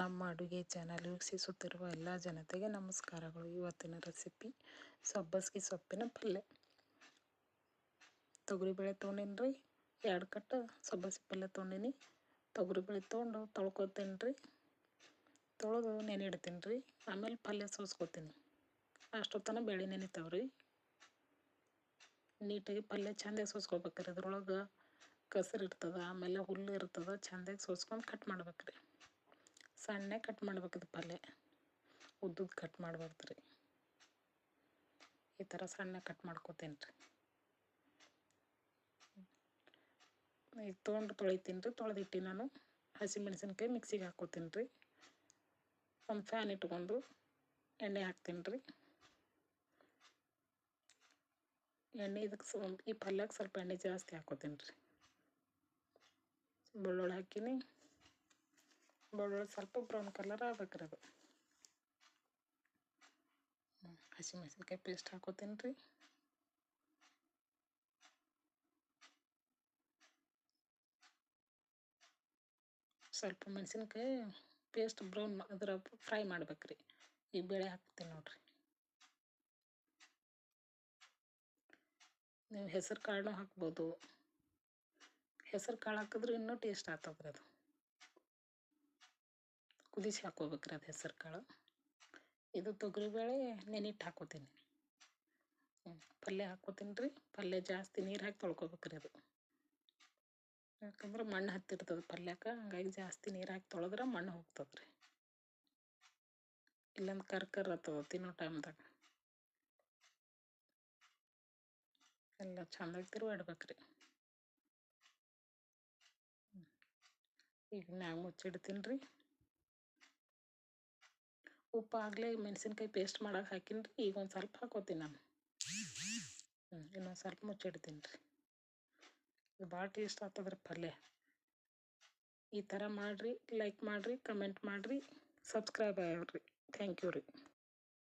ನಮ್ಮ ಅಡುಗೆ ಚಾನಲ್ ವೀಕ್ಷಿಸುತ್ತಿರುವ ಎಲ್ಲ ಜನತೆಗೆ ನಮಸ್ಕಾರಗಳು. ಇವತ್ತಿನ ರೆಸಿಪಿ ಸಬ್ಬಸ್ಗೆ ಸೊಪ್ಪಿನ ಪಲ್ಯ ತೊಗರಿಬೇಳೆ ತೊಗೊಂಡಿನಿ ರೀ ಎರಡು ಕಟ್ಟು ಸಬ್ಬಸ್ಗೆ ಪಲ್ಯ ತೊಗೊಂಡಿನಿ. ತೊಗರಿಬೇಳೆ ತೊಗೊಂಡು ತೊಳ್ಕೊತೀನಿ ರೀ ತೊಳೆದು ನೆನೆ ರೀ ಆಮೇಲೆ ಪಲ್ಯ ಸೋಸ್ಕೊತೀನಿ ಅಷ್ಟೊತ್ತನ ಬೇಳೆ ನೆನೀತಾವ್ರಿ. ನೀಟಾಗಿ ಪಲ್ಯ ಚೆಂದಾಗಿ ಸೋಸ್ಕೊಬೇಕ್ರಿ ಅದ್ರೊಳಗೆ ಕಸರು ಇರ್ತದೆ, ಆಮೇಲೆ ಹುಲ್ಲು ಇರ್ತದೆ, ಚೆಂದಾಗಿ ಸೋಸ್ಕೊಂಡು ಕಟ್ ಮಾಡ್ಬೇಕು ರೀ ಸಣ್ಣ ಕಟ್ ಇದು ಪಲ್ಯ ಉದ್ದುದ್ದು ಕಟ್ ಮಾಡ್ಬಾರ್ದು ರೀ. ಈ ಥರ ಸಣ್ಣ ಕಟ್ ಮಾಡ್ಕೋತೀನಿ ರೀ. ಈಗ ತೊಗೊಂಡು ತೊಳಿತೀನಿ ರೀ, ತೊಳೆದಿಟ್ಟು ನಾನು ಹಸಿಮೆಣಸಿನ್ಕಾಯಿ ಮಿಕ್ಸಿಗೆ ಹಾಕೋತೀನಿ ರೀ. ಒಂದು ಫ್ಯಾನ್ ಇಟ್ಕೊಂಡು ಎಣ್ಣೆ ಹಾಕ್ತೀನಿ ರೀ. ಎಣ್ಣೆ ಇದಕ್ಕೆ ಈ ಪಲ್ಯಕ್ಕೆ ಸ್ವಲ್ಪ ಎಣ್ಣೆ ಜಾಸ್ತಿ ಹಾಕೋತೀನಿ ರೀ. ಬೆಳ್ಳುಳ್ಳಿ ಹಾಕಿನಿ. ಬೆಳ್ಳುಳ್ಳಿ ಸ್ವಲ್ಪ ಬ್ರೌನ್ ಕಲರ್ ಆಗ್ಬೇಕ್ರಿ ಅದು. ಹಸಿಮೆಣಸಿನ್ಕಾಯಿ ಪೇಸ್ಟ್ ಹಾಕೋತೀನಿ ರೀ ಸ್ವಲ್ಪ ಮೆಣಸಿನ್ಕಾಯಿ ಪೇಸ್ಟ್ ಬ್ರೌನ್ ಅದರ ಫ್ರೈ ಮಾಡ್ಬೇಕ್ರಿ. ಈ ಬೇಳೆ ಹಾಕ್ತೀನಿ ನೋಡ್ರಿ. ನೀವು ಹೆಸರು ಕಾಳನ್ನು ಹಾಕ್ಬೋದು. ಹೆಸರು ಕಾಳು ಹಾಕಿದ್ರೆ ಇನ್ನೂ ಟೇಸ್ಟ್ ಆಗ್ತದ್ರಿ ಅದು. ಕುದಿಸಿ ಹಾಕೋಬೇಕ್ರಿ ಅದು ಹೆಸರು ಕಾಳು ಇದು ತೊಗರಿಬೇಳೆ ನೆನಿಟ್ಟು ಹಾಕೋತೀನಿ. ಪಲ್ಯ ಹಾಕೋತೀನಿ ರೀ ಪಲ್ಯ ಜಾಸ್ತಿ ನೀರು ಹಾಕಿ ತೊಳ್ಕೊಬೇಕ್ರಿ ಅದು. ಯಾಕಂದ್ರೆ ಮಣ್ಣು ಹತ್ತಿರ್ತದೆ ಪಲ್ಯಕ್ಕೆ ಹಂಗಾಗಿ ಜಾಸ್ತಿ ನೀರು ಹಾಕಿ ತೊಳೆದ್ರೆ ಮಣ್ಣು ಹೋಗ್ತದೆ ರೀ ಇಲ್ಲಂದ್ರೆ ಕರ್ಕರ್ ಆಗ್ತದೆ ತಿನ್ನೋ ಟೈಮ್ದಾಗ. ಎಲ್ಲ ಚಂದಾಗಿ ತಿರುವಾಡ್ಬೇಕ್ರಿ ಈಗ ಮ್ಯಾಗ ಮುಚ್ಚಿಡ್ತೀನಿ ರೀ ಉಪ್ಪು ಆಗಲೇ ಮೆಣಸಿನ್ಕಾಯಿ ಪೇಸ್ಟ್ ಮಾಡೋಕೆ ಹಾಕಿನಿ ರೀ ಈಗ ಒಂದು ಸ್ವಲ್ಪ ಹಾಕೋತೀನಿ ನಾನು. ಹ್ಞೂ ಇನ್ನೊಂದು ಸ್ವಲ್ಪ ಮುಚ್ಚಿಡ್ತೀನಿ ರೀ. ಇದು ಭಾಳ ಟೇಸ್ಟ್ ಆಗ್ತದ್ರಿ ಪಲ್ಯ. ಈ ಥರ ಮಾಡಿರಿ ಲೈಕ್ ಮಾಡಿರಿ ಕಮೆಂಟ್ ಮಾಡಿರಿ ಸಬ್ಸ್ಕ್ರೈಬ್ ಆಗ್ರಿ ಥ್ಯಾಂಕ್ ಯು ರೀ.